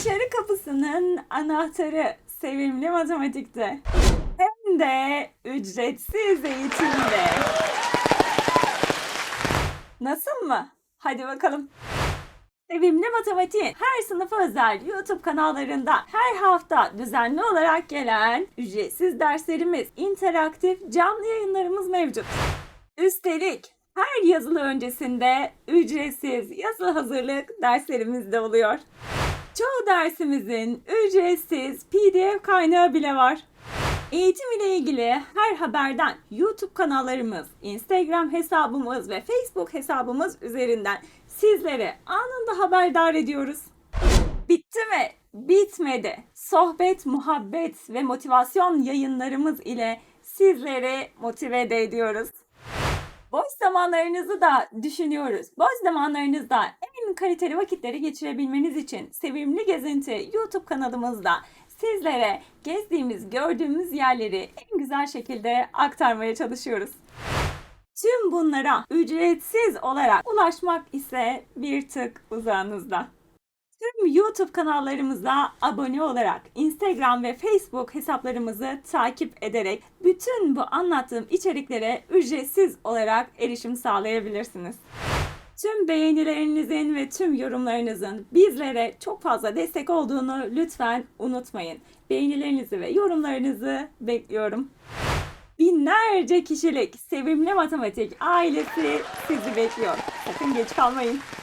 Başarı kapısının anahtarı sevimli matematikte. Hem de ücretsiz eğitimde. Nasıl mı? Hadi bakalım. Sevimli Matematik her sınıfa özel YouTube kanallarında her hafta düzenli olarak gelen ücretsiz derslerimiz, interaktif canlı yayınlarımız mevcut. Üstelik her yazılı öncesinde ücretsiz yazılı hazırlık derslerimiz de oluyor. Çoğu dersimizin ücretsiz PDF kaynağı bile var. Eğitim ile ilgili her haberden YouTube kanallarımız, Instagram hesabımız ve Facebook hesabımız üzerinden sizlere anında haberdar ediyoruz. Bitti mi? Bitmedi. Sohbet, muhabbet ve motivasyon yayınlarımız ile sizleri motive ediyoruz. Boş zamanlarınızı da düşünüyoruz. Boş zamanlarınızda kaliteli vakitleri geçirebilmeniz için Sevimli Gezinti YouTube kanalımızda sizlere gezdiğimiz, gördüğümüz yerleri en güzel şekilde aktarmaya çalışıyoruz. Tüm bunlara ücretsiz olarak ulaşmak ise bir tık uzağınızda. Tüm YouTube kanallarımıza abone olarak, Instagram ve Facebook hesaplarımızı takip ederek bütün bu anlattığım içeriklere ücretsiz olarak erişim sağlayabilirsiniz. Tüm beğenilerinizin ve tüm yorumlarınızın bizlere çok fazla destek olduğunu lütfen unutmayın. Beğenilerinizi ve yorumlarınızı bekliyorum. Binlerce kişilik sevimli matematik ailesi sizi bekliyor. Sakın geç kalmayın.